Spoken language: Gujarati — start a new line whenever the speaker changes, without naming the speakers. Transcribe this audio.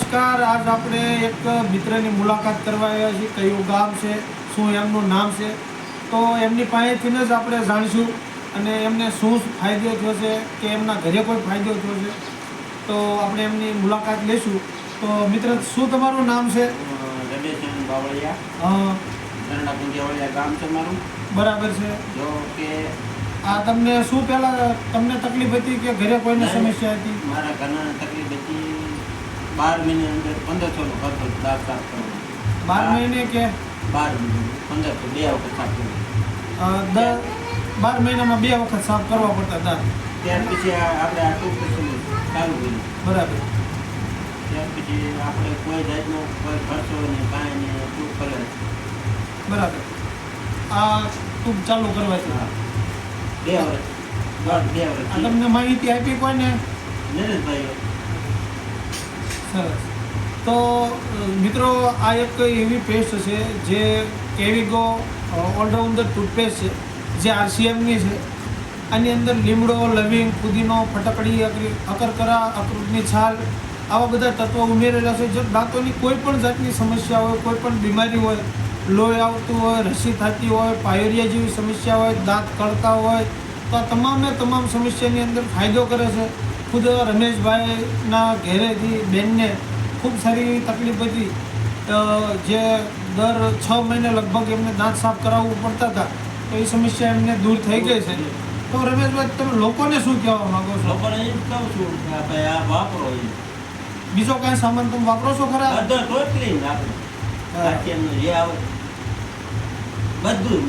નમસ્કાર. આજ આપણે એક મિત્રની મુલાકાત કરવા આવ્યા છીએ. કયું ગામ છે? શું એમનું નામ છે? તો એમની પાસેથી જ આપણે જાણીશું અને એમને શું ફાયદો થયો છે કે એમના ઘરે કોઈ ફાયદો થયો છે. તો આપણે એમની મુલાકાત લઈશું. તો મિત્ર શું તમારું નામ છે?
ગામ છે મારું.
બરાબર છે.
જો કે
આ તમને શું પહેલાં તમને તકલીફ હતી કે ઘરે કોઈને સમસ્યા હતી?
મારા ઘરના તકલીફ હતી. બાર મહિને અંદર પંદરસો નો ખર્ચો દાંત સાફ કરવાનો
બાર મહિને કે?
બાર મહિને પંદરસો બે વખત સાફ કરવાનો
બાર મહિનામાં બે વખત સાફ કરવા પડતા દાંત
ત્યાર પછી આપણે આ ટૂંક ચાલુ કર્યું
બરાબર.
ત્યાર પછી આપણે કોઈ જાતનો કોઈ ખર્ચો ને કાંઈ ને ટૂંક કરે.
બરાબર. આ ટૂંક ચાલુ કરવા
છે. બે વર્ષ બે
આ
વર્ષ
તમને માહિતી આપી કોઈને?
નરેશભાઈ.
સરસ. તો મિત્રો, આ એક એવી પેસ્ટ છે જે કેવિગો ઓલરાઉન્ડર ટૂથપેસ્ટ છે, જે આરસીએમની છે. આની અંદર લીમડો, લવિંગ, પુદીનો, ફટકડી, અકરી, અકરકરા અકૃતની છાલ, આવા બધા તત્વો ઉમેરેલા છે. જો દાંતોની કોઈ પણ જાતની સમસ્યા હોય, કોઈ પણ બીમારી હોય, લોહી આવતું હોય, રસી થતી હોય, પાયોરિયા જેવી સમસ્યા હોય, દાંત કળતા હોય, તો આ તમામે તમામ સમસ્યાની અંદર ફાયદો કરે છે. ખુદ રમેશભાઈના ઘેરેથી બેનને ખૂબ સારી તકલીફ હતી. જે દર છ મહિને લગભગ એમને દાંત સાફ કરાવવું પડતા હતા તો એ સમસ્યા એમને દૂર થઈ ગઈ છે. તો રમેશભાઈ તમે લોકોને શું કહેવા માંગો છો?
લોકોને એમ કહું છું કે આ ભાઈ આ વાપરો એ.
બીજો કાંઈ સામાન તમે વાપરો છો ખરા?
બધા ટોટલી આપણે. જે આવે બધું